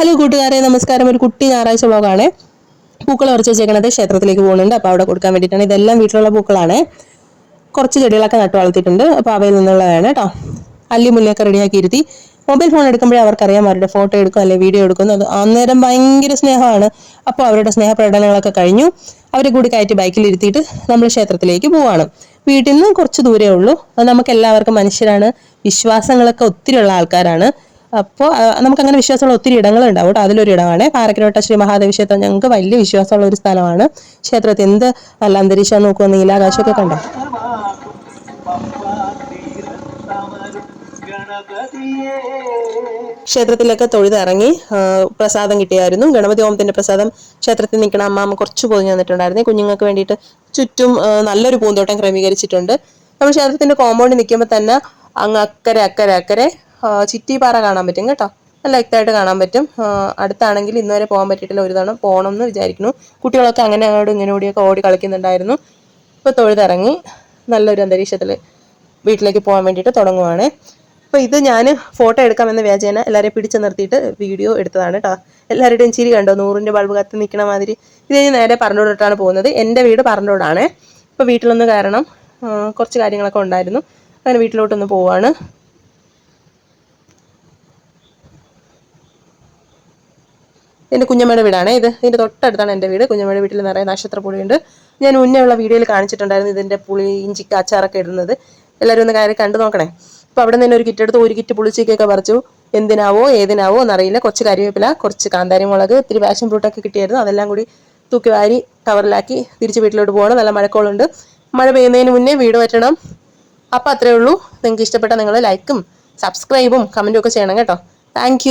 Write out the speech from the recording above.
Hello കൂട്ടുകാരെ നമസ്കാരം. ഒരു കുട്ടി ഞായറാഴ്ച വ്ളോഗാണ്. പൂക്കൾ കുറച്ച് വെച്ചേക്കണത് ക്ഷേത്രത്തിലേക്ക് പോകുന്നുണ്ട്. അപ്പോൾ അവിടെ കൊടുക്കാൻ വേണ്ടിയിട്ടാണ്. ഇതെല്ലാം വീട്ടിലുള്ള പൂക്കളാണ്. കുറച്ച് ചെടികളൊക്കെ നട്ടു വളർത്തിയിട്ടുണ്ട്. അപ്പോൾ അവയിൽ നിന്നുള്ളതാണ് കേട്ടോ. അല്ലി മുല്ലയൊക്കെ റെഡിയാക്കി ഇരുത്തി. മൊബൈൽ ഫോൺ എടുക്കുമ്പോഴേ അവർക്കറിയാം അവരുടെ ഫോട്ടോ എടുക്കും അല്ലെങ്കിൽ വീഡിയോ എടുക്കും. അത് അന്നേരം ഭയങ്കര സ്നേഹമാണ്. അപ്പോൾ അവരുടെ സ്നേഹ പ്രകടനങ്ങളൊക്കെ കഴിഞ്ഞു. അവരെ കൂടി കയറ്റി ബൈക്കിൽ ഇരുത്തിയിട്ട് നമ്മൾ ക്ഷേത്രത്തിലേക്ക് പോവാണ്. വീട്ടിൽ നിന്ന് കുറച്ച് ദൂരേ ഉള്ളൂ. അത് നമുക്ക് എല്ലാവർക്കും മനുഷ്യരാണ്. വിശ്വാസങ്ങളൊക്കെ ഒത്തിരി ഉള്ള ആൾക്കാരാണ്. അപ്പോൾ നമുക്ക് അങ്ങനെ വിശ്വാസമുള്ള ഒത്തിരി ഇടങ്ങൾ ഉണ്ടാവും കേട്ടോ അതിലൊരു ഇടമാണ്. പാറക്കരോട്ട ശ്രീ മഹാദേവ ക്ഷേത്രം ഞങ്ങൾക്ക് വലിയ വിശ്വാസമുള്ള ഒരു സ്ഥലമാണ്. ക്ഷേത്രത്തിൽ എന്ത് നല്ല അന്തരീക്ഷം നോക്കുക നീലാകാശമൊക്കെ കണ്ടോ? ക്ഷേത്രത്തിലൊക്കെ തൊഴുതിറങ്ങി പ്രസാദം കിട്ടിയായിരുന്നു. ഗണപതി ഹോമത്തിന്റെ പ്രസാദം ക്ഷേത്രത്തിൽ നിൽക്കണ അമ്മാമ്മ കുറച്ച് പൊതിഞ്ഞു തന്നിട്ടുണ്ടായിരുന്നു. കുഞ്ഞുങ്ങൾക്ക് വേണ്ടിയിട്ട് ചുറ്റും നല്ലൊരു പൂന്തോട്ടം ക്രമീകരിച്ചിട്ടുണ്ട്. നമ്മൾ ക്ഷേത്രത്തിന്റെ കോമ്പൗണ്ടിൽ നിൽക്കുമ്പോൾ തന്നെ അങ്ങ് അക്കരെ അക്കരെ അക്കരെ ചിറ്റിപ്പാറ കാണാൻ പറ്റും കേട്ടോ. നല്ല വ്യക്തമായിട്ട് കാണാൻ പറ്റും. അടുത്താണെങ്കിൽ ഇന്ന് വരെ പോകാൻ പറ്റിയിട്ടില്ല. ഒരു തവണ പോകണം എന്ന് വിചാരിക്കുന്നു. കുട്ടികളൊക്കെ അങ്ങനെ അങ്ങോട്ടും ഇങ്ങനെ ഓടിയൊക്കെ ഓടി കളിക്കുന്നുണ്ടായിരുന്നു. ഇപ്പോൾ തൊഴുതിറങ്ങി. നല്ലൊരു അന്തരീക്ഷത്തിൽ വീട്ടിലേക്ക് പോകാൻ വേണ്ടിയിട്ട് തുടങ്ങുവാണ്. അപ്പോൾ ഇത് ഞാൻ ഫോട്ടോ എടുക്കാമെന്ന് വ്യാജേന എല്ലാവരെയും പിടിച്ചു നിർത്തിയിട്ട് വീഡിയോ എടുത്തതാണ് കേട്ടോ. എല്ലാവരുടെയും ചിരി കണ്ടോ? നൂറിന്റെ ബൾബ് കത്തി നിൽക്കണ മാതിരി. ഇത് ഞാൻ നേരെ പറഞ്ഞോടിട്ടാണ് പോകുന്നത്. എന്റെ വീട് പറഞ്ഞോടാണ് ഇപ്പോൾ വീട്ടിലൊന്ന് കാരണം കുറച്ച് കാര്യങ്ങളൊക്കെ ഉണ്ടായിരുന്നു. അങ്ങനെ വീട്ടിലോട്ടൊന്ന് പോവാണ്. എന്റെ കുഞ്ഞമ്മയുടെ വീടാണ് ഇത്. ഇതിന്റെ തൊട്ടടുത്താണ് എന്റെ വീട്. കുഞ്ഞമ്മയുടെ വീട്ടിൽ നിറയെ നക്ഷത്രപ്പുളിയുണ്ട്. ഞാൻ മുന്നേ ഉള്ള വീഡിയോയിൽ കാണിച്ചിട്ടുണ്ടായിരുന്നു ഇതിന്റെ പുളി ഇഞ്ചിക്ക് അച്ചാറൊക്കെ ഇടുന്നത്. എല്ലാവരും ഒന്ന് കാര്യം കണ്ടു നോക്കണേ. അപ്പോൾ അവിടെ നിന്ന് ഒരു കിറ്റ് എടുത്ത് ഒരു കിറ്റ് പുളിച്ചിക്കൊക്കെ പറിച്ചു. എന്തിനാവോ ഏതിനാവോ എന്നറിയില്ല. കുറച്ച് കരിവേപ്പില കുറച്ച് കാന്താരി മുളക് ഇത്തിരി പാഷൻ ഫ്രൂട്ടൊക്കെ കിട്ടിയായിരുന്നു. അതെല്ലാം കൂടി തൂക്കി വാരി കവറിലാക്കി തിരിച്ച് വീട്ടിലോട്ട് പോകണം. നല്ല മഴക്കോളുണ്ട്. മഴ പെയ്യുന്നതിന് മുന്നേ വീട് പറ്റണം. അപ്പോൾ അത്രേ ഉള്ളൂ. നിങ്ങൾക്ക് ഇഷ്ടപ്പെട്ട നിങ്ങൾ ലൈക്കും സബ്സ്ക്രൈബും കമന്റും ഒക്കെ ചെയ്യണം കേട്ടോ. താങ്ക്